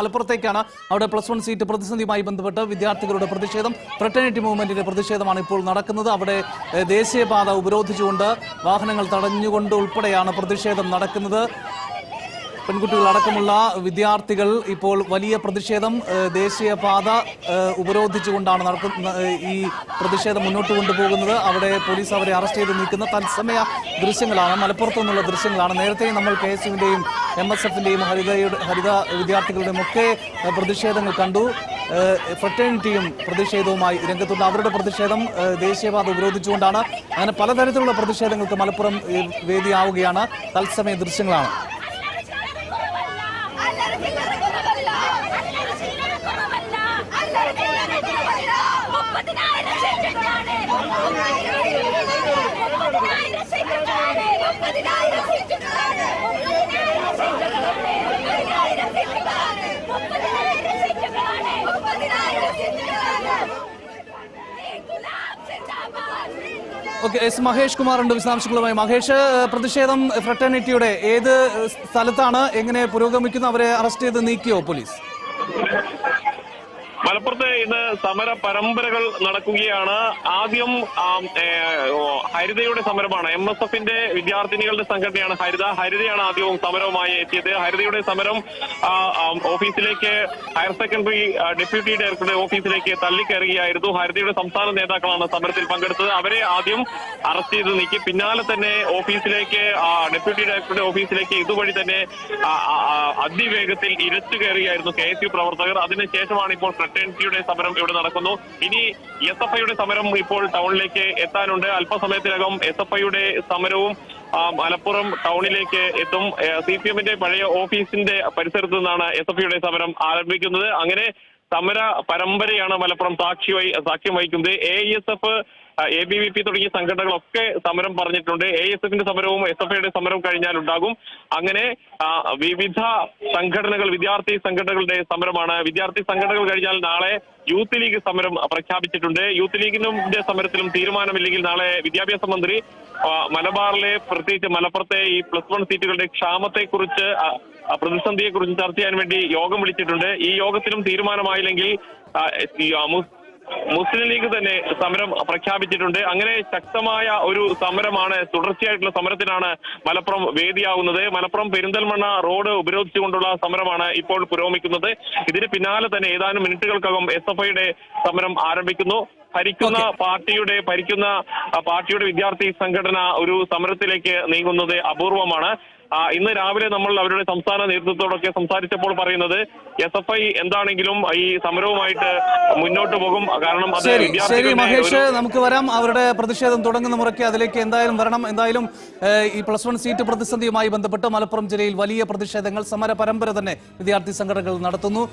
മലപ്പുറത്തേക്കാണ്. അവിടെ plus one seat പ്രതിസന്ധിയുമായി ബന്ധപ്പെട്ട് വിദ്യാർത്ഥികളുടെ പ്രതിഷേധം ഫ്രട്ടേണിറ്റി മൂവ്മെന്റിന്റെ പ്രതിഷേധമാണ് ഇപ്പോൾ നടക്കുന്നത്. അവിടെ ദേശീയപാത ഉപരോധിച്ചുകൊണ്ട് വാഹനങ്ങൾ തടഞ്ഞുകൊണ്ട് ഉൾപ്പെടെയാണ് പ്രതിഷേധം നടക്കുന്നത്. പെൺകുട്ടികളടക്കമുള്ള വിദ്യാർത്ഥികൾ ഇപ്പോൾ വലിയ പ്രതിഷേധം ദേശീയപാത ഉപരോധിച്ചുകൊണ്ടാണ് നടക്കുന്ന ഈ പ്രതിഷേധം മുന്നോട്ട് കൊണ്ടുപോകുന്നത്. അവിടെ പോലീസ് അവരെ അറസ്റ്റ് ചെയ്ത് നീക്കുന്ന തത്സമയ ദൃശ്യങ്ങളാണ് മലപ്പുറത്തു നിന്നുള്ള ദൃശ്യങ്ങളാണ്. നേരത്തെ നമ്മൾ കെ എസ് യുവിന്റെയും എം എസ് എഫിന്റെയും ഹരിതയുടെ ഹരിത വിദ്യാർത്ഥികളുടെയും ഒക്കെ പ്രതിഷേധങ്ങൾ കണ്ടു. ഫ്രട്ടേണിറ്റിയും പ്രതിഷേധവുമായി രംഗത്തുണ്ട്. അവരുടെ പ്രതിഷേധം ദേശീയപാത ഉപരോധിച്ചുകൊണ്ടാണ്. അങ്ങനെ പലതരത്തിലുള്ള പ്രതിഷേധങ്ങൾക്ക് മലപ്പുറം വേദിയാവുകയാണ്. തത്സമയ ദൃശ്യങ്ങളാണ്. ഓക്കെ എസ് മഹേഷ് കുമാർ ഉണ്ട് വിശദാംശങ്ങളുമായി. മഹേഷ് പ്രതിഷേധം ഫ്രട്ടേണിറ്റിയുടെ ഏത് സ്ഥലത്താണ് എങ്ങനെ പുരോഗമിക്കുന്നു? അവരെ അറസ്റ്റ് ചെയ്ത് നീക്കിയോ പോലീസ്? മലപ്പുറത്ത് ഇന്ന് സമര പരമ്പരകൾ നടക്കുകയാണ്. ആദ്യം ഹരിതയുടെ സമരമാണ്. എം എസ് എഫിന്റെ വിദ്യാർത്ഥിനികളുടെ സംഘടനയാണ് ഹരിത. ഹരിതയാണ് ആദ്യവും സമരവുമായി എത്തിയത്. ഹരിതയുടെ സമരം ഓഫീസിലേക്ക് ഹയർ സെക്കൻഡറി ഡെപ്യൂട്ടി ഡയറക്ടറുടെ ഓഫീസിലേക്ക് തള്ളിക്കയറുകയായിരുന്നു. ഹരിതയുടെ സംസ്ഥാന നേതാക്കളാണ് സമരത്തിൽ പങ്കെടുത്തത്. അവരെ ആദ്യം അറസ്റ്റ് ചെയ്ത് നീക്കി. പിന്നാലെ തന്നെ ഓഫീസിലേക്ക് ഡെപ്യൂട്ടി ഡയറക്ടറുടെ ഓഫീസിലേക്ക് ഇതുവഴി തന്നെ അതിവേഗത്തിൽ ഇരച്ചു കയറുകയായിരുന്നു കെ എസ് യു പ്രവർത്തകർ. അതിനുശേഷമാണ് ഇപ്പോൾ ഫ്രട്ടേണിറ്റിയുടെ സമരം ഇവിടെ നടക്കുന്നു. ഇനി എസ് എഫ് ഐയുടെ സമരം ഇപ്പോൾ ടൗണിലേക്ക് എത്താനുണ്ട്. അല്പസമയത്തിനകം എസ് എഫ് ഐയുടെ സമരവും മലപ്പുറം ടൗണിലേക്ക് എത്തും. സി പി എമ്മിന്റെ പഴയ ഓഫീസിന്റെ പരിസരത്ത് നിന്നാണ് എസ് എഫ് ഐയുടെ സമരം ആരംഭിക്കുന്നത്. അങ്ങനെ സമര പരമ്പരയാണ് മലപ്പുറം സാക്ഷി വഹി സാക്ഷ്യം വഹിക്കുന്നത്. A S F A B V P തുടങ്ങിയ സംഘടനകളൊക്കെ സമരം പറഞ്ഞിട്ടുണ്ട്. എ എസ് എഫിന്റെ സമരവും എസ് എഫ് ഐയുടെ സമരവും കഴിഞ്ഞാൽ ഉണ്ടാകും. അങ്ങനെ വിവിധ സംഘടനകൾ വിദ്യാർത്ഥി സംഘടനകളുടെ സമരമാണ്. വിദ്യാർത്ഥി സംഘടനകൾ കഴിഞ്ഞാൽ നാളെ യൂത്ത് ലീഗ് സമരം പ്രഖ്യാപിച്ചിട്ടുണ്ട്. യൂത്ത് ലീഗിന്റെ സമരത്തിലും തീരുമാനമില്ലെങ്കിൽ നാളെ വിദ്യാഭ്യാസ മന്ത്രി മലബാറിലെ പ്രത്യേകിച്ച് മലപ്പുറത്തെ ഈ പ്ലസ് വൺ സീറ്റുകളുടെ ക്ഷാമത്തെക്കുറിച്ച് പ്രതിസന്ധിയെക്കുറിച്ച് ചർച്ച ചെയ്യാൻ വേണ്ടി യോഗം വിളിച്ചിട്ടുണ്ട്. ഈ യോഗത്തിലും തീരുമാനമായില്ലെങ്കിൽ മുസ്ലിം ലീഗ് തന്നെ സമരം പ്രഖ്യാപിച്ചിട്ടുണ്ട്. അങ്ങനെ ശക്തമായ ഒരു സമരമാണ് തുടർച്ചയായിട്ടുള്ള സമരത്തിനാണ് മലപ്പുറം വേദിയാവുന്നത്. മലപ്പുറം പെരിന്തൽമണ്ണ റോഡ് ഉപരോധിച്ചുകൊണ്ടുള്ള സമരമാണ് ഇപ്പോൾ പുരോഗമിക്കുന്നത്. ഇതിന് പിന്നാലെ തന്നെ ഏതാനും മിനിറ്റുകൾക്കകം എസ് സമരം ആരംഭിക്കുന്നു. ഭരിക്കുന്ന പാർട്ടിയുടെ ഭരിക്കുന്ന പാർട്ടിയുടെ വിദ്യാർത്ഥി സംഘടന ഒരു സമരത്തിലേക്ക് നീങ്ങുന്നത് അപൂർവമാണ്. ഇന്ന് രാവിലെ നമ്മൾ അവരുടെ സംസ്ഥാന നേതൃത്വത്തോടൊക്കെ സംസാരിച്ചപ്പോൾ പറയുന്നത് എസ് എഫ് ഐ എന്താണെങ്കിലും ഈ സമരവുമായിട്ട് മുന്നോട്ട് പോകും. കാരണം ശരി ശരി മഹേഷ് നമുക്ക് വരാം. അവരുടെ പ്രതിഷേധം തുടങ്ങുന്ന മുറയ്ക്ക് അതിലേക്ക് എന്തായാലും വരണം. എന്തായാലും ഈ പ്ലസ് വൺ സീറ്റ് പ്രതിസന്ധിയുമായി ബന്ധപ്പെട്ട് മലപ്പുറം ജില്ലയിൽ വലിയ പ്രതിഷേധങ്ങൾ സമര പരമ്പര തന്നെ വിദ്യാർത്ഥി സംഘടനകൾ നടത്തുന്നു.